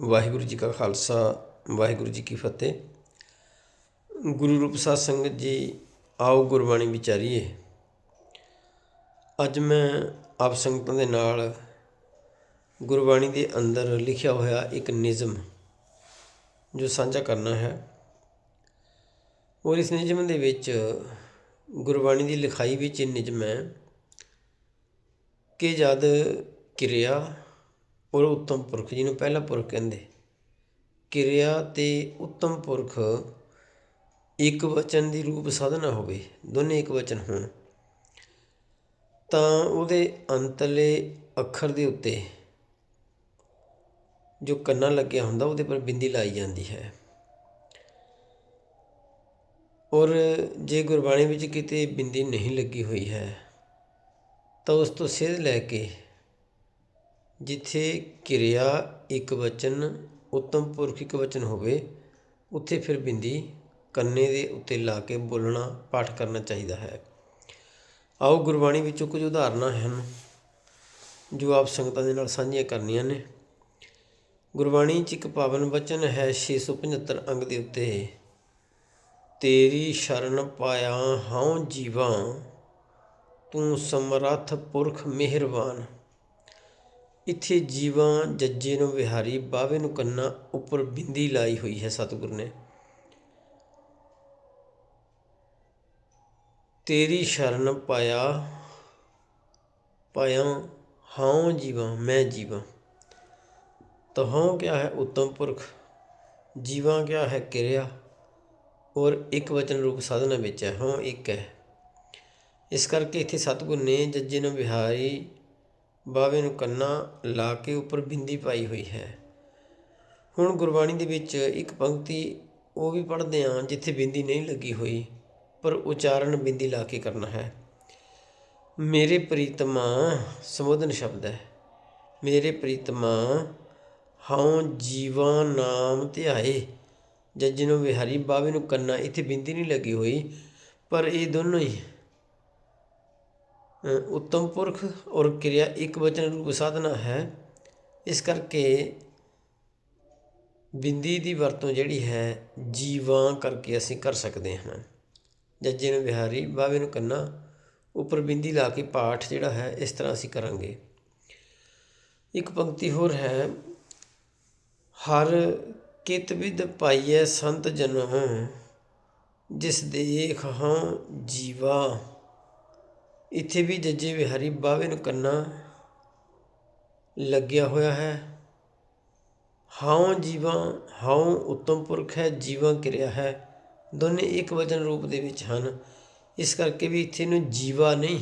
ਵਾਹਿਗੁਰੂ ਜੀ ਕਾ ਖਾਲਸਾ, ਵਾਹਿਗੁਰੂ ਜੀ ਕੀ ਫਤਿਹ। ਗੁਰੂ ਰੂਪ ਸਾਧ ਸੰਗਤ ਜੀ, ਆਓ ਗੁਰਬਾਣੀ ਵਿਚਾਰੀਏ। ਅੱਜ ਮੈਂ ਆਪ ਸੰਗਤਾਂ ਦੇ ਨਾਲ ਗੁਰਬਾਣੀ ਦੇ ਅੰਦਰ ਲਿਖਿਆ ਹੋਇਆ ਇੱਕ ਨਿਜ਼ਮ ਜੋ ਸਾਂਝਾ ਕਰਨਾ ਹੈ। ਔਰ ਇਸ ਨਿਯਮ ਦੇ ਵਿੱਚ ਗੁਰਬਾਣੀ ਦੀ ਲਿਖਾਈ ਵਿੱਚ ਇਹ ਨਿਯਮ ਹੈ ਕਿ ਜਦ ਕਿਰਿਆ ਔਰ ਉੱਤਮ ਪੁਰਖ, ਜਿਹਨੂੰ ਪਹਿਲਾ ਪੁਰਖ ਕਹਿੰਦੇ। ਕਿਰਿਆ ਅਤੇ ਉੱਤਮ ਪੁਰਖ ਇੱਕ ਵਚਨ ਦੀ ਰੂਪ ਸਾਧਨਾ ਹੋਵੇ, ਦੋਨੇ ਇੱਕ ਵਚਨ ਹੋਣ, ਤਾਂ ਉਹਦੇ ਅੰਤਲੇ ਅੱਖਰ ਦੇ ਉੱਤੇ ਜੋ ਕੰਨਾ ਲੱਗਿਆ ਹੁੰਦਾ, ਉਹਦੇ ਪਰ ਬਿੰਦੀ ਲਾਈ ਜਾਂਦੀ ਹੈ। ਔਰ ਜੇ ਗੁਰਬਾਣੀ ਵਿੱਚ ਕਿਤੇ ਬਿੰਦੀ ਨਹੀਂ ਲੱਗੀ ਹੋਈ ਹੈ, ਤਾਂ ਉਸ ਤੋਂ ਸੇਧ ਲੈ ਕੇ ਜਿੱਥੇ ਕਿਰਿਆ ਇੱਕ ਵਚਨ, ਉੱਤਮ ਪੁਰਖ ਇੱਕ ਵਚਨ ਹੋਵੇ, ਉੱਥੇ ਫਿਰ ਬਿੰਦੀ ਕੰਨੇ ਦੇ ਉੱਤੇ ਲਾ ਕੇ ਬੋਲਣਾ, ਪਾਠ ਕਰਨਾ ਚਾਹੀਦਾ ਹੈ। ਆਓ ਗੁਰਬਾਣੀ ਵਿੱਚੋਂ ਕੁਝ ਉਦਾਹਰਨਾਂ ਹਨ, ਜੋ ਆਪ ਸੰਗਤਾਂ ਦੇ ਨਾਲ ਸਾਂਝੀਆਂ ਕਰਨੀਆਂ ਨੇ। ਗੁਰਬਾਣੀ 'ਚ ਇੱਕ ਪਾਵਨ ਵਚਨ ਹੈ 675 ਅੰਗ ਦੇ ਉੱਤੇ, ਤੇਰੀ ਸ਼ਰਨ ਪਾਇਆ ਹਉ ਜੀਵਾਂ, ਤੂੰ ਸਮਰੱਥ ਪੁਰਖ ਮਿਹਰਬਾਨ। ਇੱਥੇ ਜੀਵਾਂ ਜੱਜੇ ਨੂੰ ਵਿਹਾਰੀ, ਬਾਵੇ ਨੂੰ ਕੰਨਾ ਉੱਪਰ ਬਿੰਦੀ ਲਾਈ ਹੋਈ ਹੈ ਸਤਿਗੁਰ ਨੇ। ਤੇਰੀ ਸ਼ਰਨ ਪਾਇਆ ਪਾਇਆ ਹਾਂ ਜੀਵਾਂ, ਮੈਂ ਜੀਵਾਂ। ਤਾਂ ਕਿਆ ਹੈ ਉੱਤਮ ਪੁਰਖ, ਜੀਵਾਂ ਕਿਆ ਹੈ ਕਿਰਿਆ, ਔਰ ਇੱਕ ਵਚਨ ਰੂਪ ਸਾਧਨਾ ਵਿੱਚ ਹੈ ਹਾਂ ਇੱਕ ਹੈ। ਇਸ ਕਰਕੇ ਇੱਥੇ ਸਤਿਗੁਰ ਨੇ ਜੱਜੇ ਨੂੰ ਵਿਹਾਰੀ ਬਾਵੇ ਨੂੰ ਕੰਨਾ ਲਾ ਕੇ ਉੱਪਰ ਬਿੰਦੀ ਪਾਈ ਹੋਈ ਹੈ। ਹੁਣ ਗੁਰਬਾਣੀ ਦੇ ਵਿੱਚ ਇੱਕ ਪੰਕਤੀ ਉਹ ਵੀ ਪੜ੍ਹਦੇ ਹਾਂ ਜਿੱਥੇ ਬਿੰਦੀ ਨਹੀਂ ਲੱਗੀ ਹੋਈ, ਪਰ ਉਚਾਰਨ ਬਿੰਦੀ ਲਾ ਕੇ ਕਰਨਾ ਹੈ। ਮੇਰੇ ਪ੍ਰੀਤਮਾ ਸੰਬੋਧਨ ਸ਼ਬਦ ਹੈ। ਮੇਰੇ ਪ੍ਰੀਤਮਾ, ਹਉ ਜੀਵਾ ਨਾਮ ਧਿਆਏ। ਜੱਜ ਨੂੰ ਵਿਹਾਰੀ ਬਾਵੇ ਨੂੰ ਕੰਨਾ, ਇੱਥੇ ਬਿੰਦੀ ਨਹੀਂ ਲੱਗੀ ਹੋਈ, ਪਰ ਇਹ ਦੋਨੋਂ ਹੀ ਉੱਤਮ ਪੁਰਖ ਔਰ ਕਿਰਿਆ ਇੱਕ ਵਚਨ ਰੂਪ ਸਾਧਨਾ ਹੈ। ਇਸ ਕਰਕੇ ਬਿੰਦੀ ਦੀ ਵਰਤੋਂ ਜਿਹੜੀ ਹੈ, ਜੀਵਾਂ ਕਰਕੇ ਅਸੀਂ ਕਰ ਸਕਦੇ ਹਾਂ। ਜੱਜੇ ਨੂੰ ਵਿਹਾਰੀ ਬਾਵੇ ਨੂੰ ਕੰਨਾ ਉੱਪਰ ਬਿੰਦੀ ਲਾ ਕੇ ਪਾਠ ਜਿਹੜਾ ਹੈ, ਇਸ ਤਰ੍ਹਾਂ ਅਸੀਂ ਕਰਾਂਗੇ। ਇੱਕ ਪੰਕਤੀ ਹੋਰ ਹੈ, ਹਰ ਕਿਤ ਵਿਦ ਪਾਈਐ ਸੰਤ ਜਨਮ ਜਿਸ ਦੇਖ ਹਾਂ ਜੀਵਾ। ਇੱਥੇ ਵੀ ਜੱਜੇ ਵਿਹਾਰੀ ਬਾਵੇ ਨੂੰ ਕੰਨਾ ਲੱਗਿਆ ਹੋਇਆ ਹੈ। ਹਾਉ ਜੀਵਾਂ, ਹਾਉ ਉੱਤਮ ਪੁਰਖ ਹੈ, ਜੀਵਾਂ ਕਿਰਿਆ ਹੈ। ਦੋਨੇ ਇੱਕ ਵਚਨ ਰੂਪ ਦੇ ਵਿੱਚ ਹਨ। ਇਸ ਕਰਕੇ ਵੀ ਇੱਥੇ ਨੂੰ ਜੀਵਾ ਨਹੀਂ,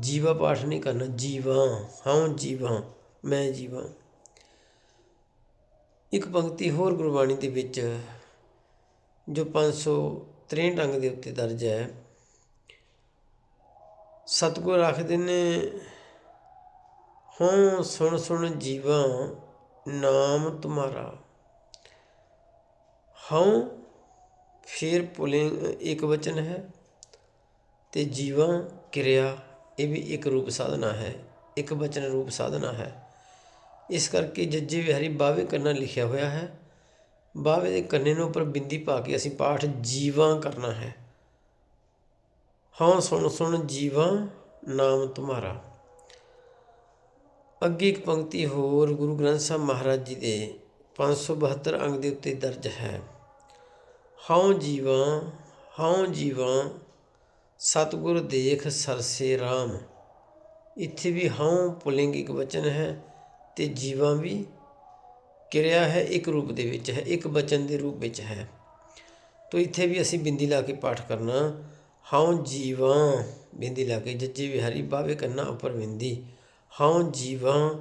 ਜੀਵਾ ਪਾਠ ਨਹੀਂ ਕਰਨਾ, ਜੀਵਾਂ, ਹਾਉ ਜੀਵਾਂ, ਮੈਂ ਜੀਵਾਂ। ਇੱਕ ਪੰਕਤੀ ਹੋਰ ਗੁਰਬਾਣੀ ਦੇ ਵਿੱਚ ਜੋ 563 ਅੰਗ ਦੇ ਉੱਤੇ ਦਰਜ ਹੈ। ਸਤਿਗੁਰ ਆਖਦੇ ਨੇ ਹੋਂ ਸੁਣ ਸੁਣ ਜੀਵਾ, ਨਾਮ ਤੁਮਾਰਾ। ਹਉ ਫਿਰ ਪੁਲਿੰਗ ਇੱਕ ਵਚਨ ਹੈ ਤੇ ਜੀਵਾ ਕਿਰਿਆ, ਇਹ ਵੀ ਇੱਕ ਰੂਪ ਸਾਧਨਾ ਹੈ, ਇੱਕ ਵਚਨ ਰੂਪ ਸਾਧਨਾ ਹੈ। ਇਸ ਕਰਕੇ ਜੱਜੇ ਵਿਹਾਰੀ ਬਾਵੇ ਕੰਨਾ ਲਿਖਿਆ ਹੋਇਆ ਹੈ। ਬਾਵੇ ਦੇ ਕੰਨੇ ਨੂੰ ਉੱਪਰ ਬਿੰਦੀ ਪਾ ਕੇ ਅਸੀਂ ਪਾਠ ਜੀਵਾ ਕਰਨਾ ਹੈ। ਹਾਂ, ਸੁਣ ਸੁਣ, ਜੀਵਾ, ਨਾਮ ਤੁਮਾਰਾ ਅੱਗੇ ਇੱਕ ਪੰਕਤੀ ਹੋਰ ਗੁਰੂ ਗ੍ਰੰਥ ਸਾਹਿਬ ਮਹਾਰਾਜ ਜੀ ਦੇ 572 ਅੰਗ ਦੇ ਉੱਤੇ ਦਰਜ ਹੈ। ਹਉ ਜੀਵਾ ਹਉ ਜੀਵਾ, ਸਤਗੁਰ ਦੇਖ ਸਰਸੇ RAM ਇੱਥੇ ਵੀ ਹਉ ਪੁਲਿੰਗ ਇੱਕ ਵਚਨ ਹੈ ਤੇ ਜੀਵਾ ਵੀ ਕਿਰਿਆ ਹੈ ਇੱਕ ਰੂਪ ਦੇ ਵਿੱਚ ਹੈ, ਇੱਕ ਵਚਨ ਦੇ ਰੂਪ ਵਿੱਚ ਹੈ। ਤੋ ਇੱਥੇ ਵੀ ਅਸੀਂ ਬਿੰਦੀ ਲਾ ਕੇ ਪਾਠ ਕਰਨਾ। ਹਉ ਜੀਵਾ ਬਿੰਦੀ ਲਾ ਕੇ ਜੱਜੀ ਵਿਹਾਰੀ ਬਾਵੇ ਕੰਨਾ ਉੱਪਰ ਬਿੰਦੀ ਹਉ ਜੀਵਾਂ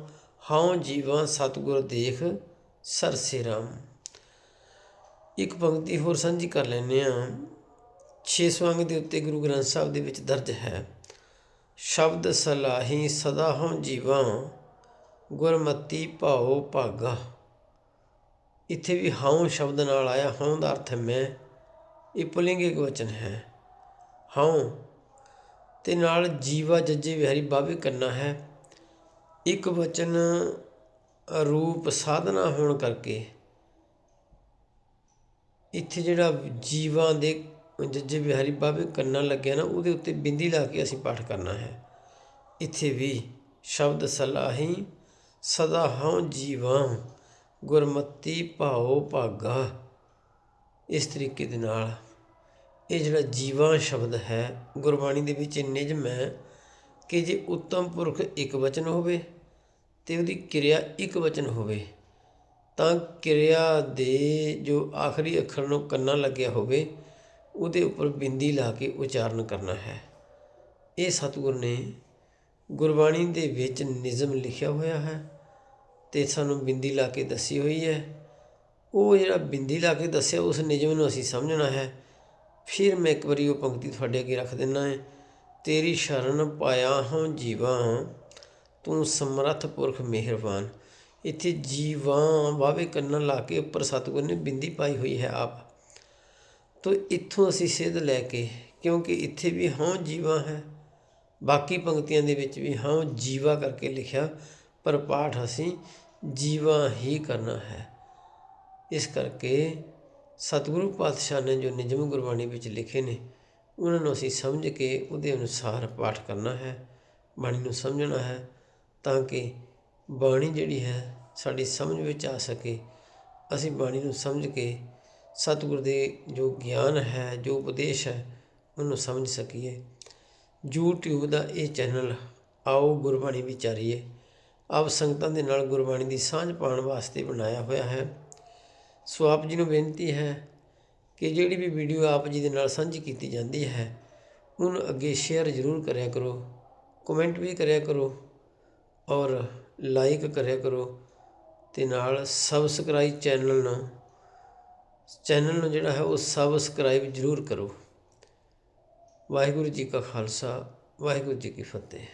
ਹਉ ਜੀਵਾਂ ਸਤਿਗੁਰ ਦੇਖ ਸਰਸੇ ਰਾਮ ਇੱਕ ਪੰਕਤੀ ਹੋਰ ਸਾਂਝੀ ਕਰ ਲੈਨੇ ਆ 600 ਅੰਗ ਦੇ ਉੱਤੇ ਗੁਰੂ ਗ੍ਰੰਥ ਸਾਹਿਬ ਦੇ ਵਿੱਚ ਦਰਜ ਹੈ। ਸ਼ਬਦ ਸਲਾਹੀ ਸਦਾ ਹਉ ਜੀਵਾਂ ਗੁਰਮਤੀ ਭਾਉ ਭਾਗਾ। ਇੱਥੇ ਵੀ ਹਉ ਸ਼ਬਦ ਨਾਲ ਆਇਆ, ਹਉ ਦਾ ਅਰਥ ਮੈਂ। ਇਹ ਪੁਲਿੰਗ ਇੱਕ ਵਚਨ ਹੈ। ਹਉ ਅਤੇ ਨਾਲ ਜੀਵਾ ਜੱਜੇ ਵਿਹਾਰੀ ਬਾਵੇ ਕੰਨਾ ਹੈ। ਇੱਕ ਵਚਨ ਰੂਪ ਸਾਧਨਾ ਹੋਣ ਕਰਕੇ ਇੱਥੇ ਜਿਹੜਾ ਜੀਵਾਂ ਦੇ ਜੱਜੇ ਬਿਹਾਰੀ ਬਾਬੇ ਕੰਨਾ ਲੱਗਿਆ ਨਾ, ਉਹਦੇ ਉੱਤੇ ਬਿੰਦੀ ਲਾ ਕੇ ਅਸੀਂ ਪਾਠ ਕਰਨਾ ਹੈ। ਇੱਥੇ ਵੀ ਸ਼ਬਦ ਸਲਾਹੀ, ਸਦਾ ਹਉ ਜੀਵਾਂ, ਗੁਰਮਤੀ ਭਾਉ ਭਾਗਾ। ਇਸ ਤਰੀਕੇ ਦੇ ਨਾਲ ਇਹ ਜਿਹੜਾ ਜੀਵਾਂ ਸ਼ਬਦ ਹੈ, ਗੁਰਬਾਣੀ ਦੇ ਵਿੱਚ ਨਿਯਮ ਹੈ ਕਿ ਜੇ ਉੱਤਮ ਪੁਰਖ ਇੱਕ ਵਚਨ ਹੋਵੇ ਤੇ ਉਹਦੀ ਕਿਰਿਆ ਇੱਕ ਵਚਨ ਹੋਵੇ, ਤਾਂ ਕਿਰਿਆ ਦੇ ਜੋ ਆਖਰੀ ਅੱਖਰ ਨੂੰ ਕੰਨਾ ਲੱਗਿਆ ਹੋਵੇ, ਉਹਦੇ ਉੱਪਰ ਬਿੰਦੀ ਲਾ ਕੇ ਉਚਾਰਨ ਕਰਨਾ ਹੈ। ਇਹ ਸਤਿਗੁਰ ਨੇ ਗੁਰਬਾਣੀ ਦੇ ਵਿੱਚ ਨਿਯਮ ਲਿਖਿਆ ਹੋਇਆ ਹੈ ਤੇ ਸਾਨੂੰ ਬਿੰਦੀ ਲਾ ਕੇ ਦੱਸੀ ਹੋਈ ਹੈ। ਉਹ ਜਿਹੜਾ ਬਿੰਦੀ ਲਾ ਕੇ ਦੱਸਿਆ, ਉਸ ਨਿਯਮ ਨੂੰ ਅਸੀਂ ਸਮਝਣਾ ਹੈ। ਫਿਰ ਮੈਂ ਇੱਕ ਵਾਰੀ ਉਹ ਪੰਕਤੀ ਤੁਹਾਡੇ ਅੱਗੇ ਰੱਖ ਦਿੰਦਾ ਹੈ। ਤੇਰੀ ਸ਼ਰਨ ਪਾਇਆ ਹਾਂ ਜੀਵਾਂ, ਤੂੰ ਸਮਰੱਥ ਪੁਰਖ ਮਿਹਰਬਾਨ। ਇੱਥੇ ਜੀਵਾਂ ਵਾਵੇ ਕੰਨਾਂ ਲਾ ਕੇ ਉੱਪਰ ਸਤਿਗੁਰ ਨੇ ਬਿੰਦੀ ਪਾਈ ਹੋਈ ਹੈ ਆਪ। ਤੋ ਇੱਥੋਂ ਅਸੀਂ ਸਿੱਧ ਲੈ ਕੇ, ਕਿਉਂਕਿ ਇੱਥੇ ਵੀ ਹਾਂ ਜੀਵਾ ਹੈ। ਬਾਕੀ ਪੰਕਤੀਆਂ ਦੇ ਵਿੱਚ ਵੀ ਹਾਂ ਜੀਵਾ ਕਰਕੇ ਲਿਖਿਆ, ਪਰ ਪਾਠ ਅਸੀਂ ਜੀਵਾ ਹੀ ਕਰਨਾ ਹੈ। ਇਸ ਕਰਕੇ ਸਤਿਗੁਰੂ ਪਾਤਸ਼ਾਹ ਨੇ ਜੋ ਨਿਯਮ ਗੁਰਬਾਣੀ ਵਿੱਚ ਲਿਖੇ ਨੇ, ਉਹਨਾਂ ਨੂੰ ਅਸੀਂ ਸਮਝ ਕੇ ਉਹਦੇ ਅਨੁਸਾਰ ਪਾਠ ਕਰਨਾ ਹੈ, ਬਾਣੀ ਨੂੰ ਸਮਝਣਾ ਹੈ, ਤਾਂ ਕਿ ਬਾਣੀ ਜਿਹੜੀ ਹੈ ਸਾਡੀ ਸਮਝ ਵਿੱਚ ਆ ਸਕੇ। ਅਸੀਂ ਬਾਣੀ ਨੂੰ ਸਮਝ ਕੇ ਸਤਿਗੁਰ ਦੇ ਜੋ ਗਿਆਨ ਹੈ, ਜੋ ਉਪਦੇਸ਼ ਹੈ, ਉਹਨੂੰ ਸਮਝ ਸਕੀਏ। YouTube ਦਾ ਇਹ ਚੈਨਲ, ਆਓ ਗੁਰਬਾਣੀ ਵਿਚਾਰੀਏ। ਆਪ ਸੰਗਤਾਂ ਦੇ ਨਾਲ ਗੁਰਬਾਣੀ ਦੀ ਸਾਂਝ ਪਾਉਣ ਵਾਸਤੇ ਬਣਾਇਆ ਹੋਇਆ ਹੈ। ਸੋ ਆਪ ਜੀ ਨੂੰ ਬੇਨਤੀ ਹੈ ਕਿ ਜਿਹੜੀ ਵੀ ਵੀਡੀਓ ਆਪ ਜੀ ਦੇ ਨਾਲ ਸਾਂਝੀ ਕੀਤੀ ਜਾਂਦੀ ਹੈ, ਉਹਨੂੰ ਅੱਗੇ ਸ਼ੇਅਰ ਜ਼ਰੂਰ ਕਰਿਆ ਕਰੋ ਕਮੈਂਟ ਵੀ ਕਰਿਆ ਕਰੋ ਔਰ ਲਾਈਕ ਕਰਿਆ ਕਰੋ ਤੇ ਨਾਲ ਸਬਸਕ੍ਰਾਈਬ ਚੈਨਲ ਨੂੰ ਚੈਨਲ ਨੂੰ ਜਿਹੜਾ ਹੈ ਉਹ ਸਬਸਕ੍ਰਾਈਬ ਜ਼ਰੂਰ ਕਰੋ। ਵਾਹਿਗੁਰੂ ਜੀ ਕਾ ਖਾਲਸਾ, ਵਾਹਿਗੁਰੂ ਜੀ ਕੀ ਫਤਿਹ।